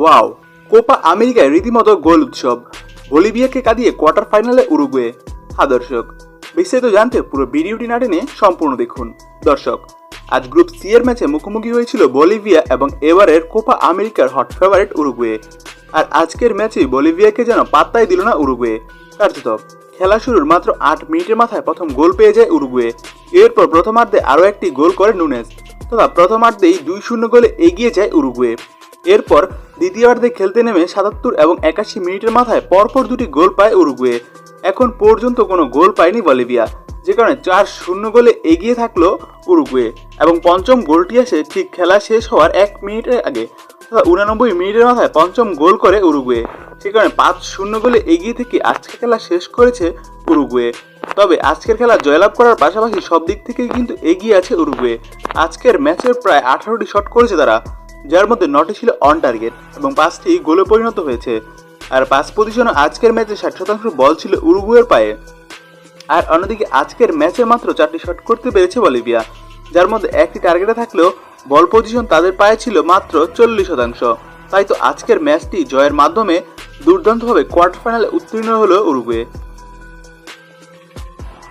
Wow, Copa আমেরিকায় রীতিমতো গোল উৎসব। বলিভিয়াকে কাঁদিয়ে কোয়ার্টার ফাইনালে উরুগুয়ে। হ্যাঁ দর্শক, বিস্তারিত জানতে পুরো ভিডিওটি না টেনে সম্পূর্ণ দেখুন। দর্শক, আজ গ্রুপ সি এর ম্যাচে মুখোমুখি হয়েছিল বলিভিয়া এবং এবারের কোপা আমেরিকার হট ফেভারিট উরুগুয়ে। আর আজকের ম্যাচে বলিভিয়াকে যেন পাত্তাই দিল না উরুগুয়ে। কার্যত, খেলা শুরুর মাত্র আট মিনিটের মাথায় প্রথম গোল পেয়ে যায় উরুগুয়ে। এরপর প্রথমার্ধে আরও একটি গোল করে নুনেস তথা প্রথমার্ধেই দুই শূন্য গোলে এগিয়ে যায় উরুগুয়ে। এরপর দ্বিতীয়ার্ধে খেলতে নেমে সাতাত্তর এবং একাশি মিনিটের মাথায় পরপর দুটি গোল পায় উরুগুয়ে। এখন পর্যন্ত কোনো গোল পায়নি বলিভিয়া, যে কারণে চার শূন্য গোলে এগিয়ে থাকল উরুগুয়ে এবং পঞ্চম গোলটি আসে ঠিক খেলা শেষ হওয়ার এক মিনিটের আগে তথা উনানব্বই মিনিটের মাথায় পঞ্চম গোল করে উরুগুয়ে, সে কারণে পাঁচ শূন্য গোলে এগিয়ে থেকে আজকের খেলা শেষ করেছে উরুগুয়ে। তবে আজকের খেলা জয়লাভ করার পাশাপাশি সব দিক থেকেই কিন্তু এগিয়ে আছে উরুগুয়ে। আজকের ম্যাচের প্রায় আঠারোটি শট করেছে তারা। যার মধ্যে নটি ছিল অন টার্গেট এবং পাঁচটি গোলে পরিণত হয়েছে। আর পাঁচ পজিশনে আজকের ম্যাচে ষাট শতাংশ বল ছিল উরুগুয়ের পায়ে। আর অন্যদিকে আজকের ম্যাচে মাত্র চারটি শট করতে পেরেছে বলিভিয়া, যার মধ্যে একটি টার্গেটে থাকলেও বল পজিশন তাদের পায়ে ছিল মাত্র চল্লিশ শতাংশ। তাই তো আজকের ম্যাচটি জয়ের মাধ্যমে দুর্দান্তভাবে কোয়ার্টার ফাইনালে উত্তীর্ণ হলো উরুগুয়ে।